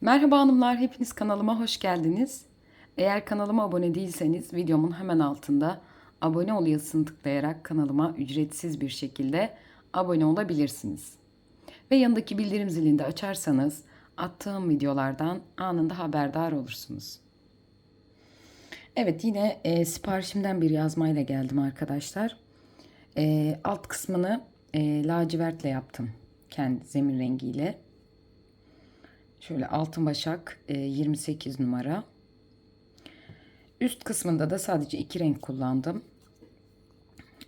Merhaba hanımlar, hepiniz kanalıma hoş geldiniz. Eğer kanalıma abone değilseniz videomun hemen altında abone ol yazısını tıklayarak kanalıma ücretsiz bir şekilde abone olabilirsiniz. Ve yanındaki bildirim zilini de açarsanız attığım videolardan anında haberdar olursunuz. Evet yine e, siparişimden bir yazmayla geldim arkadaşlar. E, alt kısmını e, lacivertle yaptım. Kendi zemin rengiyle. Şöyle altın başak e, 28 numara. Üst kısmında da sadece iki renk kullandım.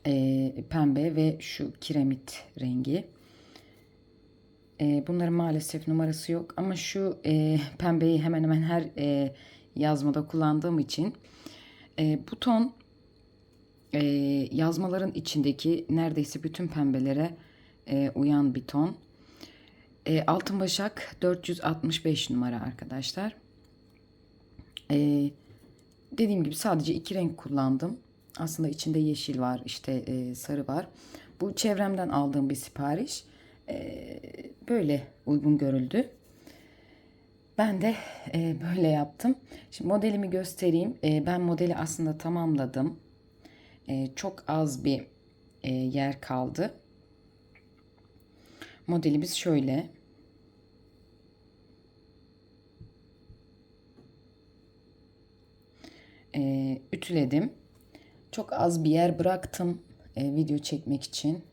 E, pembe ve şu kiremit rengi. E, bunların maalesef numarası yok ama şu e, pembeyi hemen hemen her e, yazmada kullandığım için e, bu ton e, yazmaların içindeki neredeyse bütün pembelere e, uyan bir ton. E, Altın Başak 465 numara arkadaşlar. E, dediğim gibi sadece iki renk kullandım. Aslında içinde yeşil var, işte e, sarı var. Bu çevremden aldığım bir sipariş. E, böyle uygun görüldü. Ben de e, böyle yaptım. Şimdi modelimi göstereyim. E, ben modeli aslında tamamladım. E, çok az bir e, yer kaldı. Modelimiz şöyle. Ee, ütüledim. Çok az bir yer bıraktım e, video çekmek için.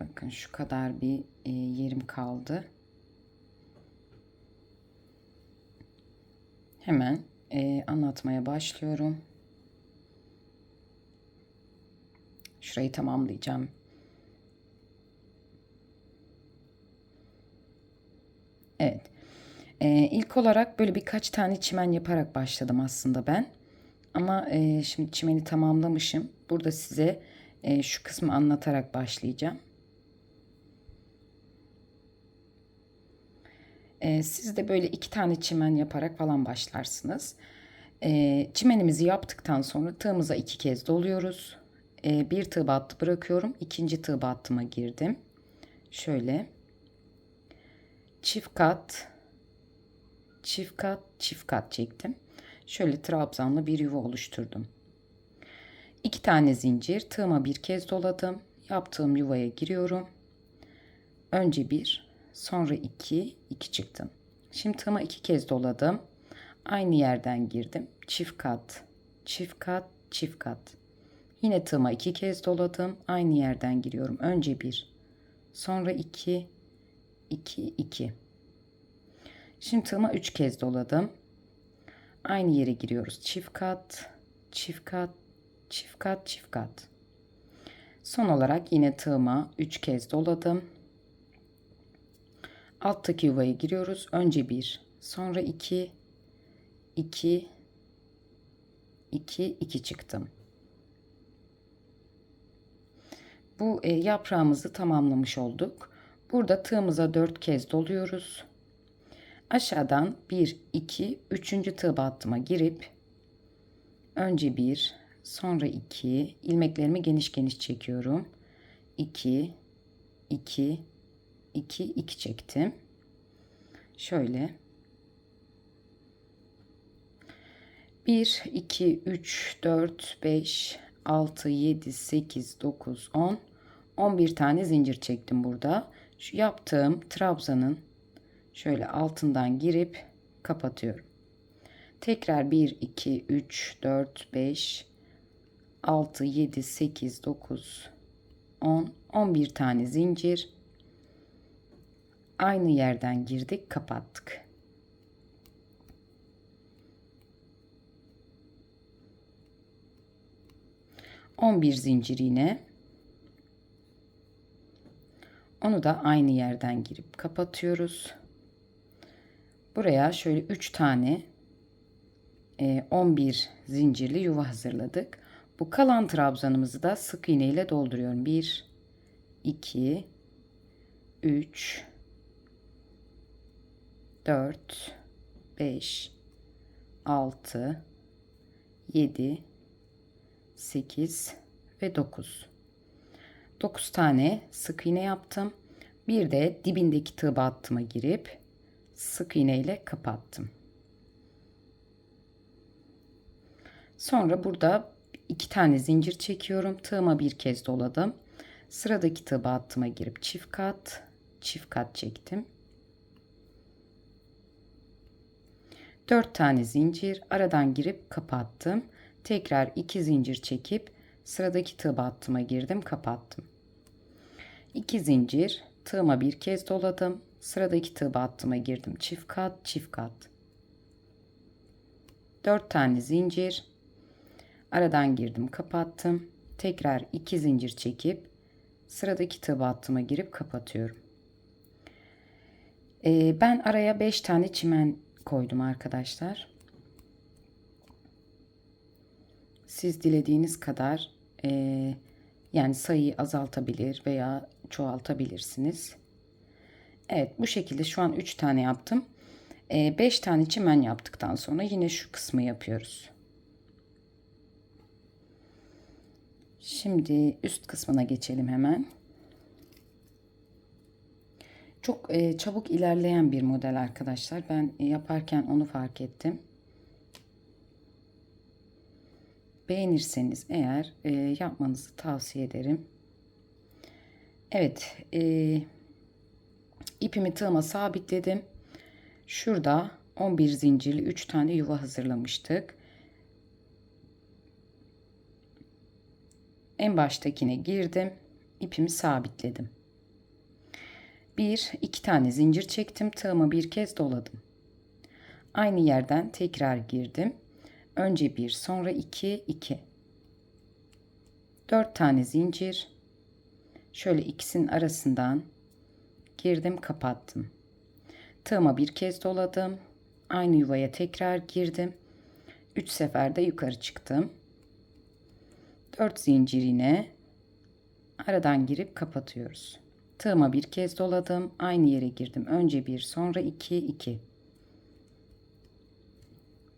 Bakın şu kadar bir e, yerim kaldı. Hemen e, anlatmaya başlıyorum. Şurayı tamamlayacağım. Evet. Ee, ilk olarak böyle birkaç tane çimen yaparak başladım aslında ben. Ama e, şimdi çimeni tamamlamışım. Burada size e, şu kısmı anlatarak başlayacağım. E, siz de böyle iki tane çimen yaparak falan başlarsınız. E, çimenimizi yaptıktan sonra tığımıza iki kez doluyoruz. E, bir tığ battı bırakıyorum. İkinci tığ battıma girdim. Şöyle. Çift kat çift kat çift kat çektim. Şöyle trabzanlı bir yuva oluşturdum. İki tane zincir tığıma bir kez doladım. Yaptığım yuvaya giriyorum. Önce bir sonra iki iki çıktım. Şimdi tığıma iki kez doladım. Aynı yerden girdim. Çift kat çift kat çift kat. Yine tığıma iki kez doladım. Aynı yerden giriyorum. Önce bir sonra iki 2 2 Şimdi tığıma 3 kez doladım. Aynı yere giriyoruz. Çift kat, çift kat, çift kat, çift kat. Son olarak yine tığıma 3 kez doladım. Alttaki yuvaya giriyoruz. Önce 1, sonra 2, 2, 2, 2 çıktım. Bu e, yaprağımızı tamamlamış olduk. Burada tığımıza 4 kez doluyoruz. Aşağıdan 1, 2, 3. tığ battıma girip önce 1, sonra 2 ilmeklerimi geniş geniş çekiyorum. 2, 2, 2, 2 çektim. Şöyle 1, 2, 3, 4, 5, 6, 7, 8, 9, 10, 11 tane zincir çektim burada. Şu yaptığım trabzanın şöyle altından girip kapatıyorum. Tekrar 1, 2, 3, 4, 5, 6, 7, 8, 9, 10, 11 tane zincir. Aynı yerden girdik, kapattık. On bir zincir yine. Onu da aynı yerden girip kapatıyoruz. Buraya şöyle 3 tane 11 e, zincirli yuva hazırladık. Bu kalan trabzanımızı da sık iğne ile dolduruyorum. 1 2 3 4 5 6 7 8 ve 9 9 tane sık iğne yaptım. Bir de dibindeki tığ battıma girip sık iğne ile kapattım. Sonra burada iki tane zincir çekiyorum. Tığıma bir kez doladım. Sıradaki tığ battıma girip çift kat, çift kat çektim. 4 tane zincir aradan girip kapattım. Tekrar 2 zincir çekip sıradaki tığ battıma girdim, kapattım. 2 zincir, tığıma bir kez doladım. Sıradaki tığ battıma girdim, çift kat, çift kat. 4 tane zincir, aradan girdim, kapattım. Tekrar 2 zincir çekip sıradaki tığ battıma girip kapatıyorum. Ee, ben araya 5 tane çimen koydum arkadaşlar. Siz dilediğiniz kadar e, yani sayıyı azaltabilir veya çoğaltabilirsiniz. Evet bu şekilde şu an 3 tane yaptım. 5 e, tane çimen yaptıktan sonra yine şu kısmı yapıyoruz. Şimdi üst kısmına geçelim hemen. Çok e, çabuk ilerleyen bir model arkadaşlar. Ben e, yaparken onu fark ettim. Beğenirseniz eğer e, yapmanızı tavsiye ederim. Evet. E, ipimi tığıma sabitledim. Şurada 11 zincirli 3 tane yuva hazırlamıştık. En baştakine girdim. ipimi sabitledim. Bir, iki tane zincir çektim. Tığımı bir kez doladım. Aynı yerden tekrar girdim. Önce bir, sonra iki, iki. Dört tane zincir. Şöyle ikisinin arasından girdim, kapattım. Tığıma bir kez doladım. Aynı yuvaya tekrar girdim. Üç seferde yukarı çıktım. Dört zincir yine aradan girip kapatıyoruz. Tığıma bir kez doladım. Aynı yere girdim. Önce bir, sonra iki, iki.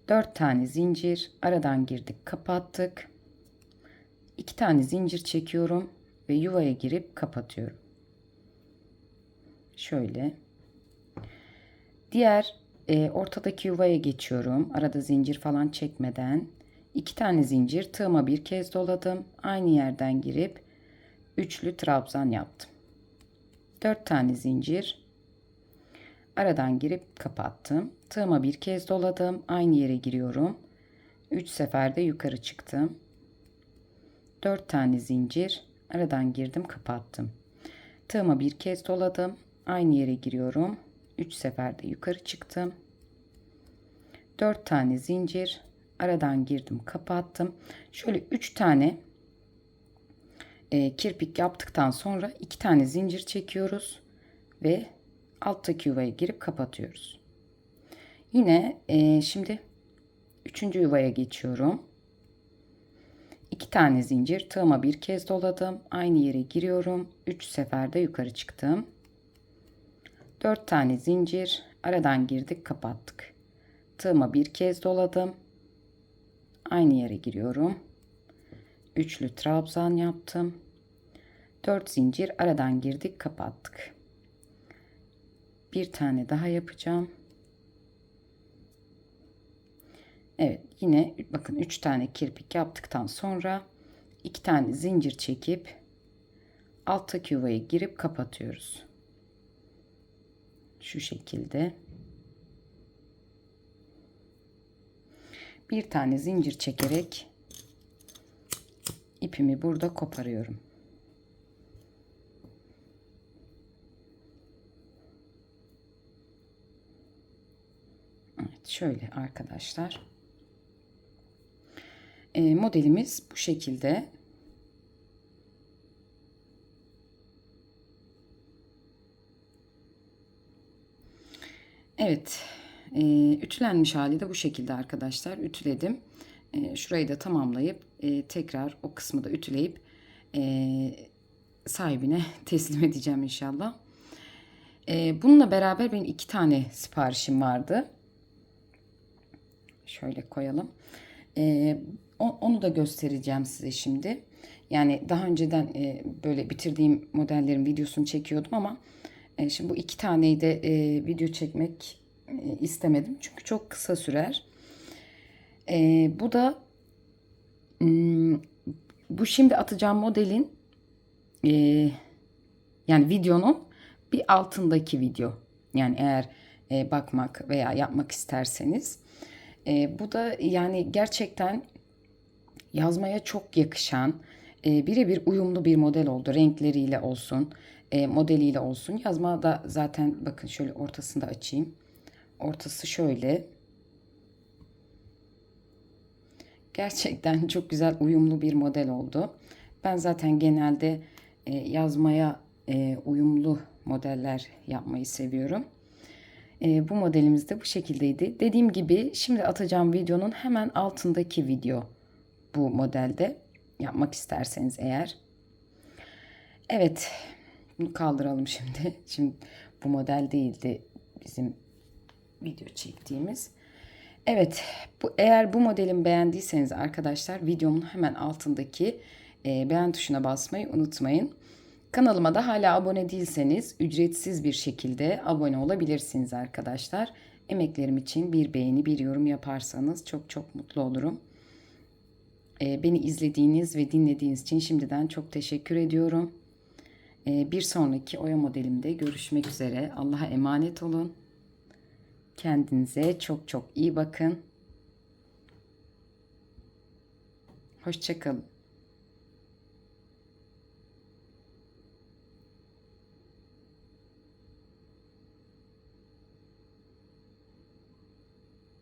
Dört tane zincir. Aradan girdik, kapattık. İki tane zincir çekiyorum ve yuvaya girip kapatıyorum. Şöyle. Diğer e, ortadaki yuvaya geçiyorum. Arada zincir falan çekmeden. iki tane zincir tığıma bir kez doladım. Aynı yerden girip üçlü trabzan yaptım. 4 tane zincir aradan girip kapattım. Tığıma bir kez doladım. Aynı yere giriyorum. 3 seferde yukarı çıktım. 4 tane zincir aradan girdim, kapattım. Tığıma bir kez doladım. Aynı yere giriyorum. 3 seferde yukarı çıktım. 4 tane zincir aradan girdim, kapattım. Şöyle 3 tane e, kirpik yaptıktan sonra iki tane zincir çekiyoruz ve alttaki yuvaya girip kapatıyoruz. Yine e, şimdi üçüncü yuvaya geçiyorum. İki tane zincir tığıma bir kez doladım. Aynı yere giriyorum. Üç seferde yukarı çıktım. Dört tane zincir aradan girdik kapattık. Tığıma bir kez doladım. Aynı yere giriyorum üçlü trabzan yaptım. 4 zincir aradan girdik kapattık. Bir tane daha yapacağım. Evet yine bakın 3 tane kirpik yaptıktan sonra 2 tane zincir çekip alttaki yuvaya girip kapatıyoruz. Şu şekilde. Bir tane zincir çekerek ipimi burada koparıyorum. Şöyle arkadaşlar. E, modelimiz bu şekilde. Evet. E, ütülenmiş hali de bu şekilde arkadaşlar. Ütüledim. E, şurayı da tamamlayıp e, tekrar o kısmı da ütüleyip e, sahibine teslim edeceğim inşallah. E, bununla beraber benim iki tane siparişim vardı. Şöyle koyalım. E, onu da göstereceğim size şimdi. Yani daha önceden e, böyle bitirdiğim modellerin videosunu çekiyordum ama e, şimdi bu iki taneyi de e, video çekmek e, istemedim. Çünkü çok kısa sürer. E, bu da hmm, bu şimdi atacağım modelin e, yani videonun bir altındaki video. Yani eğer e, bakmak veya yapmak isterseniz. E, bu da yani gerçekten yazmaya çok yakışan, e, birebir uyumlu bir model oldu. Renkleriyle olsun, e, modeliyle olsun. Yazma da zaten bakın şöyle ortasında açayım. Ortası şöyle. Gerçekten çok güzel uyumlu bir model oldu. Ben zaten genelde e, yazmaya e, uyumlu modeller yapmayı seviyorum. E, bu modelimiz de bu şekildeydi. Dediğim gibi şimdi atacağım videonun hemen altındaki video bu modelde yapmak isterseniz eğer. Evet bunu kaldıralım şimdi. Şimdi bu model değildi bizim video çektiğimiz. Evet, bu eğer bu modelimi beğendiyseniz arkadaşlar videomun hemen altındaki e, beğen tuşuna basmayı unutmayın. Kanalıma da hala abone değilseniz ücretsiz bir şekilde abone olabilirsiniz arkadaşlar. Emeklerim için bir beğeni, bir yorum yaparsanız çok çok mutlu olurum. E, beni izlediğiniz ve dinlediğiniz için şimdiden çok teşekkür ediyorum. E, bir sonraki oya modelimde görüşmek üzere. Allah'a emanet olun. Kendinize çok çok iyi bakın. Hoşçakalın.